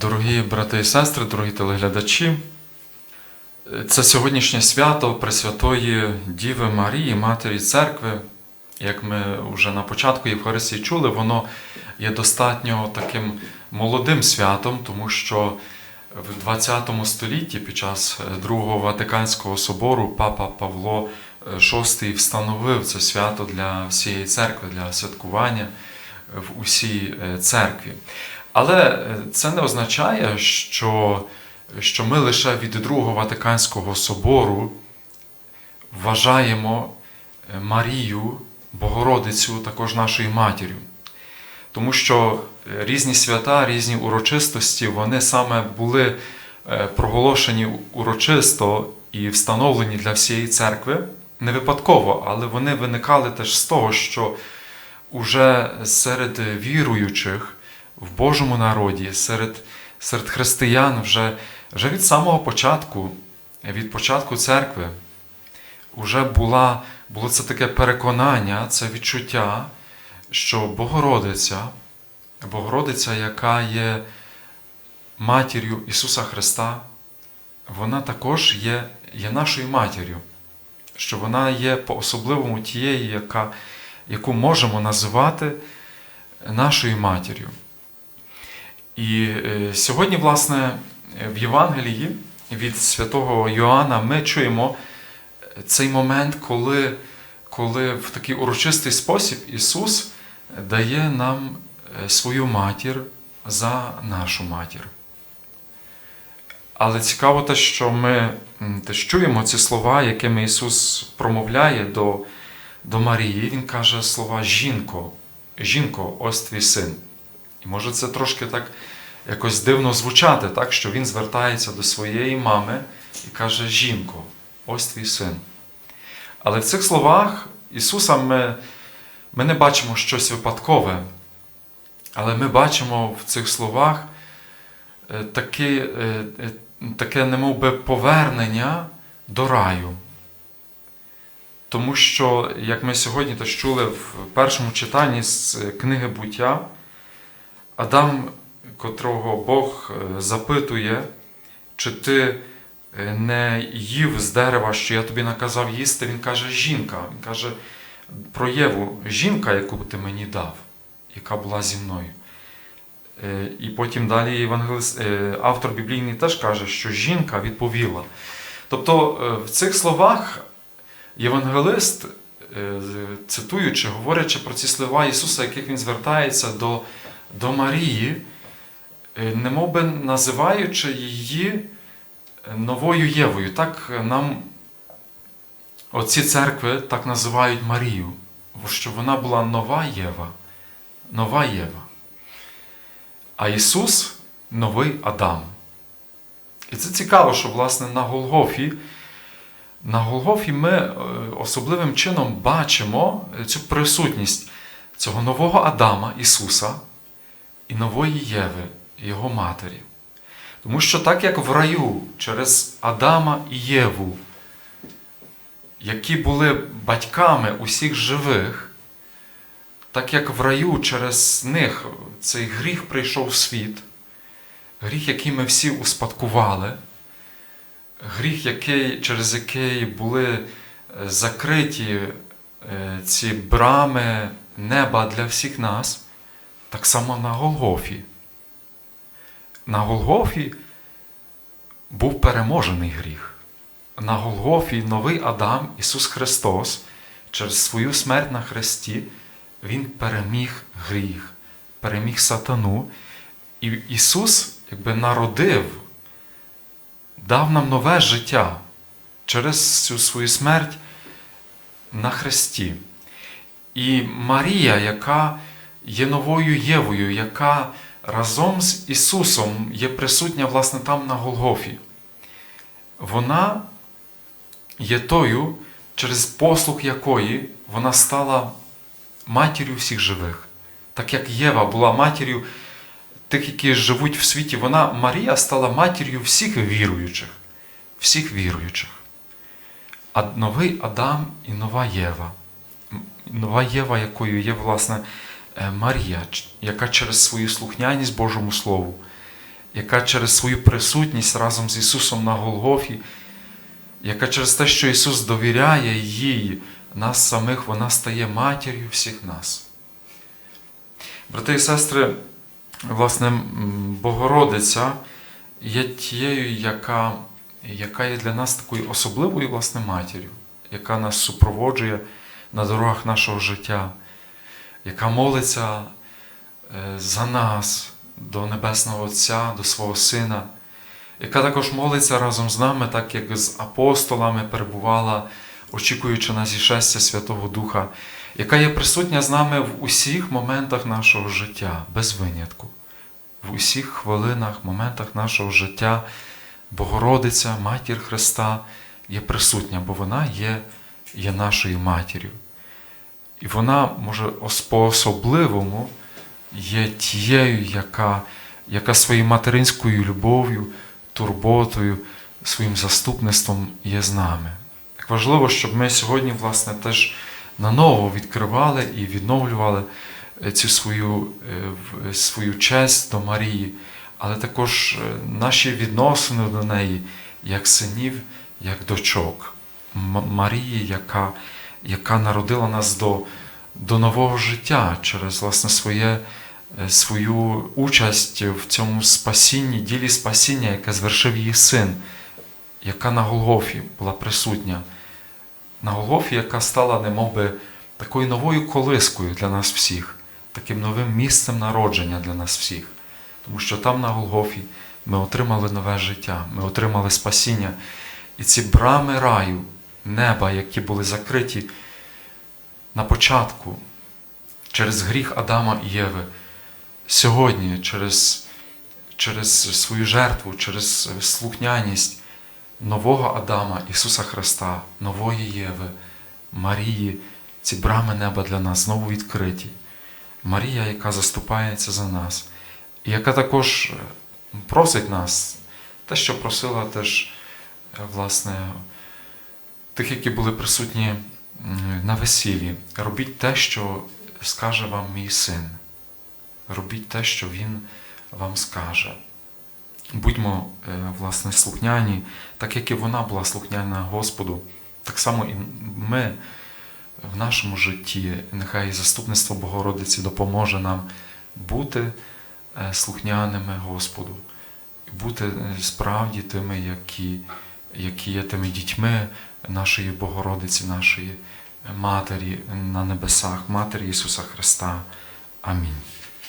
Дорогі брати і сестри, дорогі телеглядачі, це сьогоднішнє свято Пресвятої Діви Марії, Матері Церкви. Як ми вже на початку Євхаристії чули, воно є достатньо таким молодим святом, тому що в 20 столітті під час Другого Ватиканського собору Папа Павло VI встановив це свято для всієї церкви, для святкування в усій церкві. Але це не означає, що, що ми лише від Другого Ватиканського собору вважаємо Марію, Богородицю також нашою матір'ю. Тому що різні свята, різні урочистості, вони саме були проголошені урочисто і встановлені для всієї церкви не випадково, але вони виникали теж з того, що уже серед віруючих в Божому народі, серед серед християн вже, вже від самого початку, від початку церкви, вже була, було це таке переконання, це відчуття, що Богородиця, Богородиця, яка є матір'ю Ісуса Христа, вона також є, є нашою матір'ю, що вона є по-особливому тією, яка, яку можемо називати нашою матір'ю. І сьогодні, власне, в Євангелії від святого Йоанна ми чуємо цей момент, коли, коли в такий урочистий спосіб Ісус дає нам свою матір за нашу матір. Але цікаво те, що ми теж чуємо ці слова, якими Ісус промовляє до, до Марії. Він каже слова жінко, жінко, ось твій син. Може це трошки так якось дивно звучати, так, що він звертається до своєї мами і каже: Жінко, ось твій син. Але в цих словах Ісуса ми, ми не бачимо щось випадкове, але ми бачимо в цих словах таке, таке немов би, повернення до раю. Тому що, як ми сьогодні теж чули в першому читанні з книги буття, Адам, котрого Бог запитує, чи ти не їв з дерева, що я тобі наказав їсти, він каже, жінка. Він каже про Єву, жінка, яку ти мені дав, яка була зі мною. І потім далі автор біблійний теж каже, що жінка відповіла. Тобто в цих словах євангелист, цитуючи, говорячи про ці слова Ісуса, яких Він звертається до до Марії, немов би називаючи її новою Євою. Так нам оці церкви так називають Марію, що вона була нова Єва, нова Єва. А Ісус новий Адам. І це цікаво, що, власне, на Голгофі, на Голгофі ми особливим чином бачимо цю присутність цього нового Адама, Ісуса і нової Єви, Його Матері. Тому що так як в раю через Адама і Єву, які були батьками усіх живих, так як в раю через них цей гріх прийшов в світ, гріх, який ми всі успадкували, гріх, який, через який були закриті ці брами неба для всіх нас, так само на Голгофі. На Голгофі був переможений гріх. На Голгофі новий Адам, Ісус Христос, через свою смерть на Христі, Він переміг гріх, переміг сатану. І Ісус якби народив, дав нам нове життя через цю свою смерть на Христі. І Марія, яка є новою Євою, яка разом з Ісусом є присутня, власне, там на Голгофі, вона є тою, через послуг якої вона стала матір'ю всіх живих. Так як Єва була матір'ю тих, які живуть в світі, вона, Марія, стала матір'ю всіх віруючих, всіх віруючих. А новий Адам і нова Єва. Нова Єва, якою є, власне, Марія, яка через свою слухняність Божому Слову яка через свою присутність разом з Ісусом на Голгофі, яка через те, що Ісус довіряє їй, нас самих, вона стає матір'ю всіх нас. Брати і сестри, власне, Богородиця є тією, яка, яка є для нас такою особливою власне матір'ю, яка нас супроводжує на дорогах нашого життя, яка молиться е, за нас до Небесного Отця, до свого Сина, яка також молиться разом з нами, так як з апостолами перебувала, очікуючи на зішестя Святого Духа, яка є присутня з нами в усіх моментах нашого життя, без винятку, в усіх хвилинах, моментах нашого життя. Богородиця, Матір Христа є присутня, бо вона є, є нашою матір'ю. І вона може по-особливому є тією, яка, яка своєю материнською любов'ю, турботою, своїм заступництвом є з нами. Так важливо, щоб ми сьогодні, власне, теж наново відкривали і відновлювали е, цю свою, е, свою честь до Марії, але також е, наші відносини до неї, як синів, як дочок. Марії, яка, яка народила нас до, до нового життя через власне своє, е, свою участь в цьому спасінні, ділі спасіння, яке звершив її син, яка на Голгофі була присутня. На Голгофі, яка стала немовби такою новою колискою для нас всіх, таким новим місцем народження для нас всіх. Тому що там на Голгофі ми отримали нове життя, ми отримали спасіння. І ці брами раю, неба, які були закриті на початку через гріх Адама і Єви, сьогодні через, через свою жертву, через слухняність нового Адама, Ісуса Христа, нової Єви, Марії, ці брами неба для нас знову відкриті. Марія, яка заступається за нас, і яка також е, просить нас, те, що просила теж, е, власне, тих, які були присутні на весіллі. Робіть те, що скаже вам мій син. Робіть те, що він вам скаже. Будьмо, е, власне, слухняні, так як і вона була слухняна Господу, так само і ми в нашому житті, нехай заступництво Богородиці допоможе нам бути е, слухняними Господу, бути е, справді тими, які, які є тими дітьми нашої Богородиці, нашої Матері на небесах, Матері Ісуса Христа. Амінь.